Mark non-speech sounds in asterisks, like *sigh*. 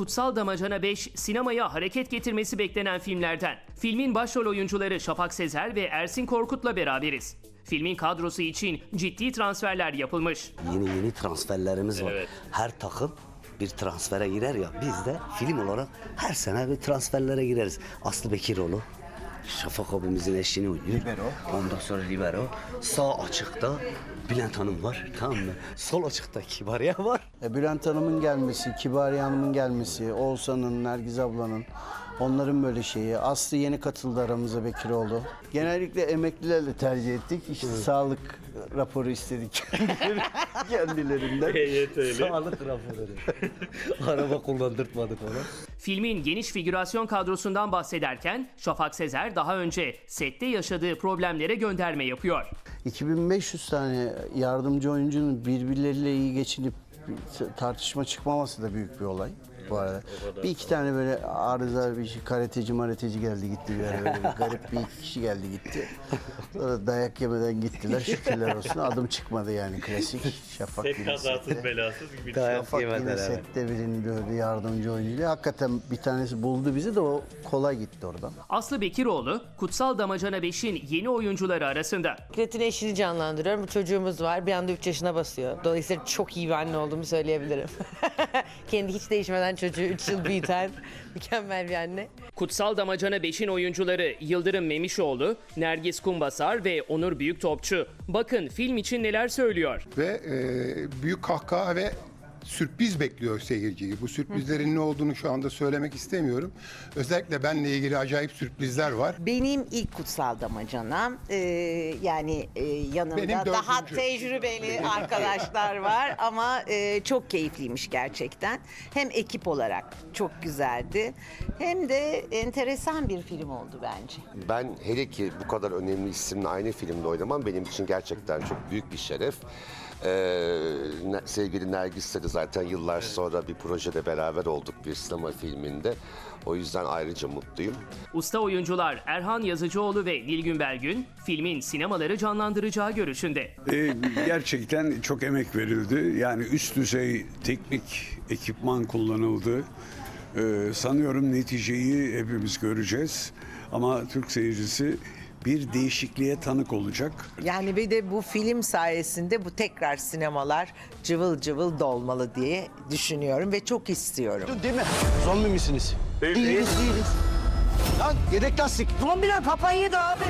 Kutsal Damacana 5 sinemaya hareket getirmesi beklenen filmlerden. Filmin başrol oyuncuları Şafak Sezer ve Ersin Korkut'la beraberiz. Filmin kadrosu için ciddi transferler yapılmış. Yeni yeni transferlerimiz var. Evet. Her takım bir transfere girer ya biz de film olarak her sene bir transferlere gireriz. Aslı Bekiroğlu Şafak abimizin eşini oynuyor. Libero. Ondan sonra Libero. Sağ açıkta Bülent Hanım var tamam mı? Sol açıkta Kibariye var. E, Bülent Hanım'ın gelmesi, Kibariye Hanım'ın gelmesi, Oğuzhan'ın, Nergiz ablanın, onların böyle şeyi. Aslı yeni katıldı aramıza Bekiroğlu. Genellikle emeklilerle tercih ettik. İşte sağlık raporu istedik *laughs* kendilerinden. Sağlık raporu. *laughs* Araba kullandırtmadık ona. Filmin geniş figürasyon kadrosundan bahsederken Şafak Sezer daha önce sette yaşadığı problemlere gönderme yapıyor. 2500 tane yardımcı oyuncunun birbirleriyle iyi geçinip tartışma çıkmaması da büyük bir olay. Bu arada. Bir iki tane böyle arıza bir şey, karateci marateci geldi gitti bir ara böyle bir garip bir iki kişi geldi gitti. Sonra dayak yemeden gittiler şükürler olsun. Adım çıkmadı yani klasik. Şafak Set yine kazasız sette. belasız gibi. Dayak Şafak yine sette birinin böyle yardımcı oyuncuyla. Hakikaten bir tanesi buldu bizi de o kolay gitti oradan. Aslı Bekiroğlu, Kutsal Damacana 5'in yeni oyuncuları arasında. Fikret'in eşini canlandırıyorum. Çocuğumuz var. Bir anda 3 yaşına basıyor. Dolayısıyla çok iyi bir anne olduğumu söyleyebilirim. *laughs* Kendi hiç değişmeden çocuğu 3 yıl büyüten *laughs* mükemmel bir anne. Kutsal Damacana 5'in oyuncuları Yıldırım Memişoğlu, Nergis Kumbasar ve Onur Büyüktopçu. Bakın film için neler söylüyor. ve e, büyük kahkaha ve sürpriz bekliyor seyirciyi. Bu sürprizlerin ne olduğunu şu anda söylemek istemiyorum. Özellikle benle ilgili acayip sürprizler var. Benim ilk kutsal damacanam. Ee, yani e, yanımda Benim dördüncü. daha tecrübeli arkadaşlar var ama e, çok keyifliymiş gerçekten. Hem ekip olarak çok güzeldi hem de enteresan bir film oldu bence. Ben hele ki bu kadar önemli isimle aynı filmde oynamam benim için gerçekten çok büyük bir şeref. Ee, ne- sevgili Nergis'le de zaten yıllar sonra bir projede beraber olduk bir sinema filminde. O yüzden ayrıca mutluyum. Usta oyuncular Erhan Yazıcıoğlu ve Nilgün Belgün, filmin sinemaları canlandıracağı görüşünde. E, gerçekten çok emek verildi. Yani üst düzey teknik ekipman kullanıldı. E, sanıyorum neticeyi hepimiz göreceğiz. Ama Türk seyircisi bir değişikliğe tanık olacak. Yani bir de bu film sayesinde bu tekrar sinemalar cıvıl cıvıl dolmalı diye düşünüyorum ve çok istiyorum. Değil mi? Zombi misiniz? Değiliz değiliz. Lan yedek lastik. Zombiler kafayı yedi abi.